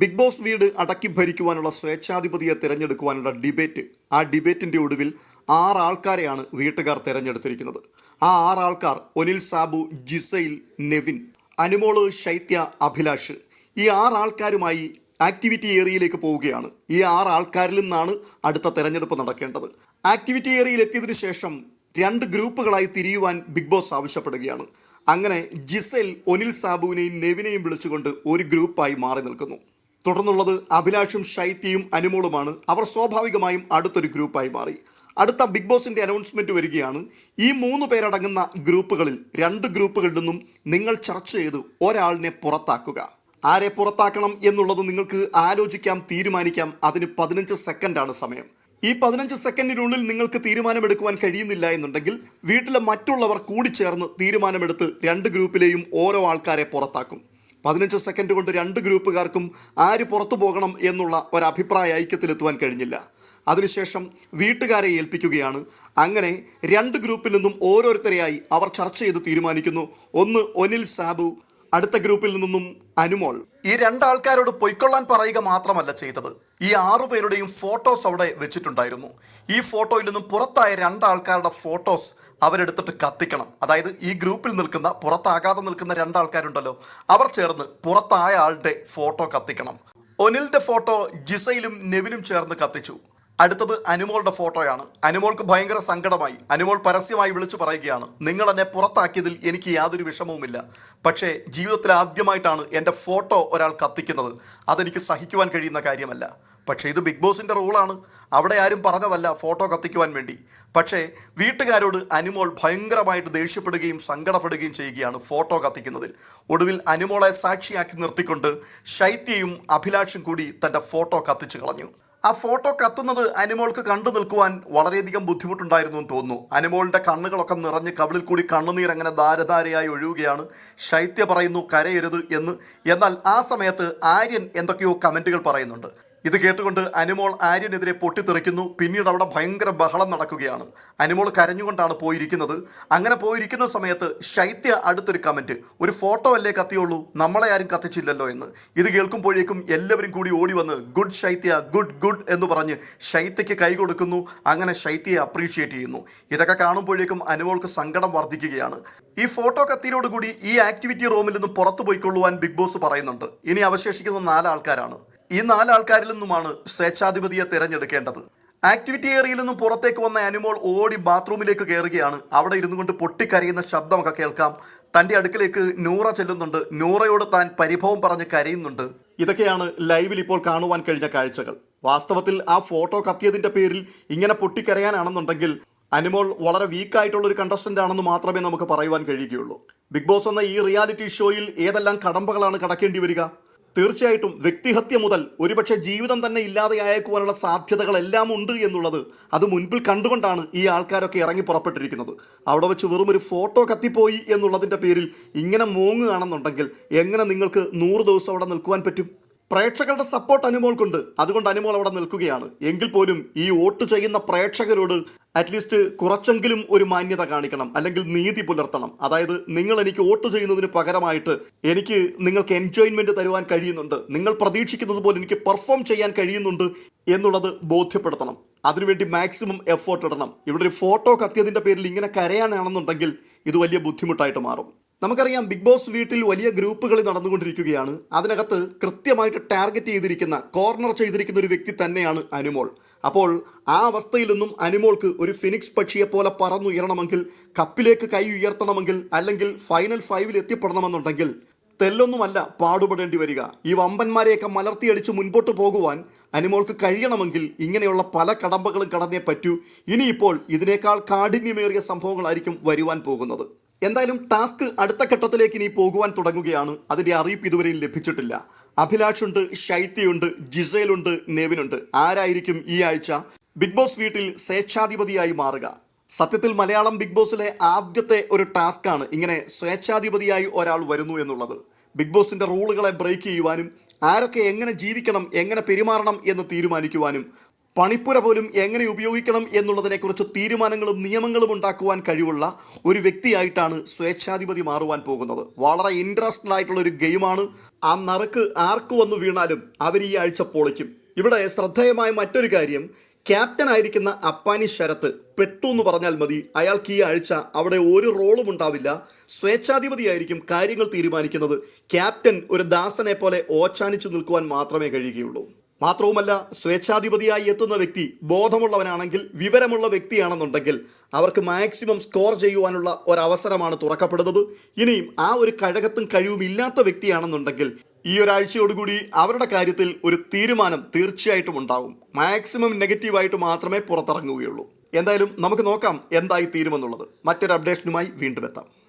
Big boss വീട് അടക്കി ഭരിക്കുവാനുള്ള സ്വേച്ഛാധിപതിയെ തിരഞ്ഞെടുക്കുവാനുള്ള debate. ആ ഡിബേറ്റിന്റെ ഒടുവിൽ ആറ് ആൾക്കാരെയാണ് വീട്ടുകാർ തിരഞ്ഞെടുത്തിരിക്കുന്നത്. ആ ആറ് ആൾക്കാർ ഒനിൽ സാബു ജിസൈൽ നെവിൻ അനുമോൾ ശൈത്യ അഭിലാഷ്. ഈ ആറ് ആൾക്കാരുമായി ആക്ടിവിറ്റി ഏരിയയിലേക്ക് പോവുകയാണ്. ഈ ആറ് ആൾക്കാരിൽ നിന്നാണ് അടുത്ത തെരഞ്ഞെടുപ്പ് നടക്കേണ്ടത്. ആക്ടിവിറ്റി ഏരിയയിൽ എത്തിയതിനു ശേഷം രണ്ട് ഗ്രൂപ്പുകളായി തിരിയുവാൻ ബിഗ് ബോസ് ആവശ്യപ്പെടുകയാണ്. അങ്ങനെ ജിസൽ ഒനിൽ സാബുവിനെയും നെവിനെയും വിളിച്ചുകൊണ്ട് ഒരു ഗ്രൂപ്പായി മാറി നിൽക്കുന്നു. തുടർന്നുള്ളത് അഭിലാഷും ഷൈത്തിയും അനുമോളുമാണ്. അവർ സ്വാഭാവികമായും അടുത്തൊരു ഗ്രൂപ്പായി മാറി. അടുത്ത ബിഗ് ബോസിന്റെ അനൗൺസ്മെന്റ് വരികയാണ്. ഈ മൂന്ന് പേരടങ്ങുന്ന ഗ്രൂപ്പുകളിൽ രണ്ട് ഗ്രൂപ്പുകളിൽ നിന്നും നിങ്ങൾ ചർച്ച ചെയ്ത് ഒരാളിനെ പുറത്താക്കുക. ആരെ പുറത്താക്കണം എന്നുള്ളത് നിങ്ങൾക്ക് ആലോചിക്കാം തീരുമാനിക്കാം. അതിന് പതിനഞ്ച് സെക്കൻഡാണ് സമയം. ഈ പതിനഞ്ച് സെക്കൻഡിനുള്ളിൽ നിങ്ങൾക്ക് തീരുമാനമെടുക്കുവാൻ കഴിയുന്നില്ല എന്നുണ്ടെങ്കിൽ വീട്ടിലെ മറ്റുള്ളവർ കൂടിച്ചേർന്ന് തീരുമാനമെടുത്ത് രണ്ട് ഗ്രൂപ്പിലെയും ഓരോ ആൾക്കാരെ പുറത്താക്കും. പതിനഞ്ച് സെക്കൻഡ് കൊണ്ട് രണ്ട് ഗ്രൂപ്പുകാർക്കും ആര് പുറത്തു പോകണം എന്നുള്ള ഒരഭിപ്രായ ഐക്യത്തിലെത്തുവാൻ കഴിഞ്ഞില്ല. അതിനുശേഷം വീട്ടുകാരെ ഏൽപ്പിക്കുകയാണ്. അങ്ങനെ രണ്ട് ഗ്രൂപ്പിൽ നിന്നും ഓരോരുത്തരെയായി അവർ ചർച്ച ചെയ്ത് തീരുമാനിക്കുന്നു. ഒന്ന് ഒനിൽ സാബു അടുത്ത ഗ്രൂപ്പിൽ നിന്നും അനുമോൾ. ഈ രണ്ടാൾക്കാരോട് പൊയ്ക്കൊള്ളാൻ പറയുക മാത്രമല്ല ചെയ്തത്. ഈ ആറുപേരുടെയും ഫോട്ടോസ് അവിടെ വെച്ചിട്ടുണ്ടായിരുന്നു. ഈ ഫോട്ടോയിൽ നിന്നും പുറത്തായ രണ്ടാൾക്കാരുടെ ഫോട്ടോസ് അവരെടുത്തിട്ട് കത്തിക്കണം. അതായത് ഈ ഗ്രൂപ്പിൽ നിൽക്കുന്ന പുറത്താകാതെ നിൽക്കുന്ന രണ്ടാൾക്കാരുണ്ടല്ലോ അവർ ചേർന്ന് പുറത്തായ ആളുടെ ഫോട്ടോ കത്തിക്കണം. ഒനിലിന്റെ ഫോട്ടോ ജിസയിലും നെവിലും ചേർന്ന് കത്തിച്ചു. അടുത്തത് അനുമോളുടെ ഫോട്ടോയാണ്. അനുമോൾക്ക് ഭയങ്കര സങ്കടമായി. അനുമോൾ പരസ്യമായി വിളിച്ചു പറയുകയാണ് നിങ്ങൾ എന്നെ പുറത്താക്കിയതിൽ എനിക്ക് യാതൊരു വിഷമവുമില്ല. പക്ഷേ ജീവിതത്തിൽ ആദ്യമായിട്ടാണ് എന്റെ ഫോട്ടോ ഒരാൾ കത്തിക്കുന്നത്. അതെനിക്ക് സഹിക്കുവാൻ കഴിയുന്ന കാര്യമല്ല. പക്ഷേ ഇത് ബിഗ് ബോസിന്റെ റൂളാണ്. അവിടെ ആരും പറഞ്ഞതല്ല ഫോട്ടോ കത്തിക്കുവാൻ വേണ്ടി. പക്ഷേ വീട്ടുകാരോട് അനുമോൾ ഭയങ്കരമായിട്ട് ദേഷ്യപ്പെടുകയും സങ്കടപ്പെടുകയും ചെയ്യുകയാണ് ഫോട്ടോ കത്തിക്കുന്നതിൽ. ഒടുവിൽ അനുമോളെ സാക്ഷിയാക്കി നിർത്തിക്കൊണ്ട് ശൈത്യയും അഭിലാഷും കൂടി തന്റെ ഫോട്ടോ കത്തിച്ചു കളഞ്ഞു. ആ ഫോട്ടോ കത്തുന്നത് അനിമോൾക്ക് കണ്ടു നിൽക്കുവാൻ വളരെയധികം ബുദ്ധിമുട്ടുണ്ടായിരുന്നു എന്ന് തോന്നുന്നു. അനിമോളിന്റെ കണ്ണുകളൊക്കെ നിറഞ്ഞ് കവിളിൽ കൂടി കണ്ണുനീർ അങ്ങനെ ധാരധാരയായി ഒഴുകുകയാണ്. ശൈത്യ പറയുന്നു കരയരുത് എന്ന്. എന്നാൽ ആ സമയത്ത് ആര്യൻ എന്തൊക്കെയോ കമന്റുകൾ പറയുന്നുണ്ട്. ഇത് കേട്ടുകൊണ്ട് അനുമോൾ ആര്യനെതിരെ പൊട്ടിത്തെറിക്കുന്നു. പിന്നീട് അവിടെ ഭയങ്കര ബഹളം നടക്കുകയാണ്. അനുമോൾ കരഞ്ഞുകൊണ്ടാണ് പോയിരിക്കുന്നത്. അങ്ങനെ പോയിരിക്കുന്ന സമയത്ത് ശൈത്യ അടുത്തൊരു കമന്റ് ഒരു ഫോട്ടോ അല്ലേ കത്തിയുള്ളൂ? നമ്മളെ ആരും കത്തിച്ചില്ലല്ലോ എന്ന്. ഇത് കേൾക്കുമ്പോഴേക്കും എല്ലാവരും കൂടി ഓടി വന്ന് ഗുഡ് ശൈത്യ ഗുഡ് ഗുഡ് എന്ന് പറഞ്ഞ് ശൈത്യയ്ക്ക് കൈ കൊടുക്കുന്നു. അങ്ങനെ ശൈത്യയെ അപ്രീഷിയേറ്റ് ചെയ്യുന്നു. ഇതൊക്കെ കാണുമ്പോഴേക്കും അനുമോൾക്ക് സങ്കടം വർദ്ധിക്കുകയാണ്. ഈ ഫോട്ടോ കത്തിയോടുകൂടി ഈ ആക്ടിവിറ്റി റൂമിൽ നിന്ന് പുറത്തു പോയിക്കൊള്ളുവാൻ ബിഗ് ബോസ് പറയുന്നുണ്ട്. ഇനി അവശേഷിക്കുന്ന നാലാൾക്കാരാണ് ഈ നാലാൾക്കാരിൽ നിന്നുമാണ് സ്വേച്ഛാധിപതിയെ തിരഞ്ഞെടുക്കേണ്ടത്. ആക്ടിവിറ്റി ഏരിയയിൽ നിന്നും പുറത്തേക്ക് വന്ന അനിമോൾ ഓടി ബാത്റൂമിലേക്ക് കയറുകയാണ്. അവിടെ ഇരുന്നു കൊണ്ട് പൊട്ടിക്കരയുന്ന ശബ്ദമൊക്കെ കേൾക്കാം. തന്റെ അടുക്കലേക്ക് നൂറ ചെല്ലുന്നുണ്ട്. നൂറയോട് താൻ പരിഭവം പറഞ്ഞ് കരയുന്നുണ്ട്. ഇതൊക്കെയാണ് ലൈവിൽ ഇപ്പോൾ കാണുവാൻ കഴിഞ്ഞ കാഴ്ചകൾ. വാസ്തവത്തിൽ ആ ഫോട്ടോ കത്തിയതിന്റെ പേരിൽ ഇങ്ങനെ പൊട്ടിക്കരയാനാണെന്നുണ്ടെങ്കിൽ അനിമോൾ വളരെ വീക്കായിട്ടുള്ള ഒരു കണ്ടസ്റ്റന്റ് ആണെന്ന് മാത്രമേ നമുക്ക് പറയുവാൻ കഴിയുകയുള്ളൂ. ബിഗ് ബോസ് എന്ന ഈ റിയാലിറ്റി ഷോയിൽ ഏതെല്ലാം കടമ്പകളാണ് കടക്കേണ്ടി വരിക? തീർച്ചയായിട്ടും വ്യക്തിഹത്യ മുതൽ ഒരുപക്ഷെ ജീവിതം തന്നെ ഇല്ലാതെയായേക്കുവാനുള്ള സാധ്യതകളെല്ലാം ഉണ്ട് എന്നുള്ളത് അത് മുൻപിൽ കണ്ടുകൊണ്ടാണ് ഈ ആൾക്കാരൊക്കെ ഇറങ്ങി പുറപ്പെട്ടിരിക്കുന്നത്. അവിടെ വെച്ച് വെറും ഒരു ഫോട്ടോ കത്തിപ്പോയി എന്നുള്ളതിന്റെ പേരിൽ ഇങ്ങനെ മൂങ്ങുകയാണെന്നുണ്ടെങ്കിൽ എങ്ങനെ നിങ്ങൾക്ക് നൂറ് ദിവസം അവിടെ നിൽക്കുവാൻ പറ്റും? പ്രേക്ഷകരുടെ സപ്പോർട്ട് അനുമോൾക്കുണ്ട്. അതുകൊണ്ട് അനുമോൾ അവിടെ നിൽക്കുകയാണ്. എങ്കിൽ പോലും ഈ വോട്ട് ചെയ്യുന്ന പ്രേക്ഷകരോട് അറ്റ്ലീസ്റ്റ് കുറച്ചെങ്കിലും ഒരു മാന്യത കാണിക്കണം അല്ലെങ്കിൽ നീതി പുലർത്തണം. അതായത് നിങ്ങൾ എനിക്ക് വോട്ട് ചെയ്യുന്നതിന് പകരമായിട്ട് എനിക്ക് നിങ്ങൾക്ക് എൻജോയ്മെന്റ് തരുവാൻ കഴിയുന്നുണ്ട്. നിങ്ങൾ പ്രതീക്ഷിക്കുന്നത് പോലെ എനിക്ക് പെർഫോം ചെയ്യാൻ കഴിയുന്നുണ്ട് എന്നുള്ളത് ബോധ്യപ്പെടുത്തണം. അതിനുവേണ്ടി മാക്സിമം എഫേർട്ട് ഇടണം. ഇവിടെ ഒരു ഫോട്ടോ കത്തിയതിന്റെ പേരിൽ ഇങ്ങനെ കരയാനാണെന്നുണ്ടെങ്കിൽ ഇത് വലിയ ബുദ്ധിമുട്ടായിട്ട് മാറും. നമുക്കറിയാം ബിഗ് ബോസ് വീട്ടിൽ വലിയ ഗ്രൂപ്പുകൾ നടന്നുകൊണ്ടിരിക്കുകയാണ്. അതിനകത്ത് കൃത്യമായിട്ട് ടാർഗറ്റ് ചെയ്തിരിക്കുന്ന കോർണർ ചെയ്തിരിക്കുന്ന ഒരു വ്യക്തി തന്നെയാണ് അനുമോൾ. അപ്പോൾ ആ അവസ്ഥയിൽ നിന്നും അനുമോൾക്ക് ഒരു ഫിനിക്സ് പക്ഷിയെ പോലെ പറന്നുയരണമെങ്കിൽ കപ്പിലേക്ക് കൈ ഉയർത്തണമെങ്കിൽ അല്ലെങ്കിൽ ഫൈനൽ ഫൈവിൽ എത്തിപ്പെടണമെന്നുണ്ടെങ്കിൽ തെല്ലൊന്നുമല്ല പാടുപെടേണ്ടി വരിക. ഈ വമ്പന്മാരെയൊക്കെ മലർത്തിയടിച്ച് മുൻപോട്ട് പോകുവാൻ അനിമോൾക്ക് കഴിയണമെങ്കിൽ ഇങ്ങനെയുള്ള പല കടമ്പകളും കടന്നേ പറ്റൂ. ഇനിയിപ്പോൾ ഇതിനേക്കാൾ കാഠിന്യമേറിയ സംഭവങ്ങളായിരിക്കും വരുവാൻ പോകുന്നത്. എന്തായാലും ടാസ്ക് അടുത്ത ഘട്ടത്തിലേക്ക് ഇനി പോകുവാൻ തുടങ്ങുകയാണ്. അതിന്റെ അറിയിപ്പ് ഇതുവരെയും ലഭിച്ചിട്ടില്ല. അഭിലാഷുണ്ട് ശൈത്യയുണ്ട് ജിസേലുണ്ട് നെവിനുണ്ട്. ആരായിരിക്കും ഈ ആഴ്ച? ബിഗ് ബോസ് വീട്ടിൽ സ്വേച്ഛാധിപതിയായി മാറുക. സത്യത്തിൽ മലയാളം ബിഗ് ബോസിലെ ആദ്യത്തെ ഒരു ടാസ്ക്കാണ് ഇങ്ങനെ സ്വേച്ഛാധിപതിയായി ഒരാൾ വരുന്നു എന്നുള്ളത്. ബിഗ് ബോസിന്റെ റൂളുകളെ ബ്രേക്ക് ചെയ്യുവാനും ആരൊക്കെ എങ്ങനെ ജീവിക്കണം എങ്ങനെ പെരുമാറണം എന്ന് തീരുമാനിക്കുവാനും പണിപ്പുര പോലും എങ്ങനെ ഉപയോഗിക്കണം എന്നുള്ളതിനെക്കുറിച്ച് തീരുമാനങ്ങളും നിയമങ്ങളും ഉണ്ടാക്കുവാൻ കഴിവുള്ള ഒരു വ്യക്തിയായിട്ടാണ് സ്വേച്ഛാധിപതി മാറുവാൻ പോകുന്നത്. വളരെ ഇൻട്രസ്റ്റഡ് ആയിട്ടുള്ള ഒരു ഗെയിമാണ്. ആ നറുക്ക് ആർക്ക് വന്നു വീണാലും അവർ ഈ ആഴ്ച പൊളിക്കും. ഇവിടെ ശ്രദ്ധേയമായ മറ്റൊരു കാര്യം ക്യാപ്റ്റൻ ആയിരിക്കുന്ന അപ്പാനി ശരത്ത് പെട്ടു എന്ന് പറഞ്ഞാൽ മതി അയാൾക്ക് ഈ ആഴ്ച അവിടെ ഒരു റോളും ഉണ്ടാവില്ല. സ്വേച്ഛാധിപതിയായിരിക്കും കാര്യങ്ങൾ തീരുമാനിക്കുന്നത്. ക്യാപ്റ്റൻ ഒരു ദാസനെ പോലെ ഓച്ചാനിച്ചു നിൽക്കുവാൻ മാത്രമേ കഴിയുകയുള്ളൂ. മാത്രവുമല്ല സ്വേച്ഛാധിപതിയായി എത്തുന്ന വ്യക്തി ബോധമുള്ളവനാണെങ്കിൽ വിവരമുള്ള വ്യക്തിയാണെന്നുണ്ടെങ്കിൽ അവർക്ക് മാക്സിമം സ്കോർ ചെയ്യുവാനുള്ള ഒരവസരമാണ് തുറക്കപ്പെടുന്നത്. ഇനിയും ആ ഒരു കഴകത്തും കഴിവും ഇല്ലാത്ത വ്യക്തിയാണെന്നുണ്ടെങ്കിൽ ഈ ഒരാഴ്ചയോടുകൂടി അവരുടെ കാര്യത്തിൽ ഒരു തീരുമാനം തീർച്ചയായിട്ടും ഉണ്ടാകും മാക്സിമം നെഗറ്റീവായിട്ട് മാത്രമേ പുറത്തിറങ്ങുകയുള്ളൂ. എന്തായാലും നമുക്ക് നോക്കാം എന്തായി തീരുമെന്നുള്ളത്. മറ്റൊരു അപ്ഡേഷനുമായി വീണ്ടും എത്താം.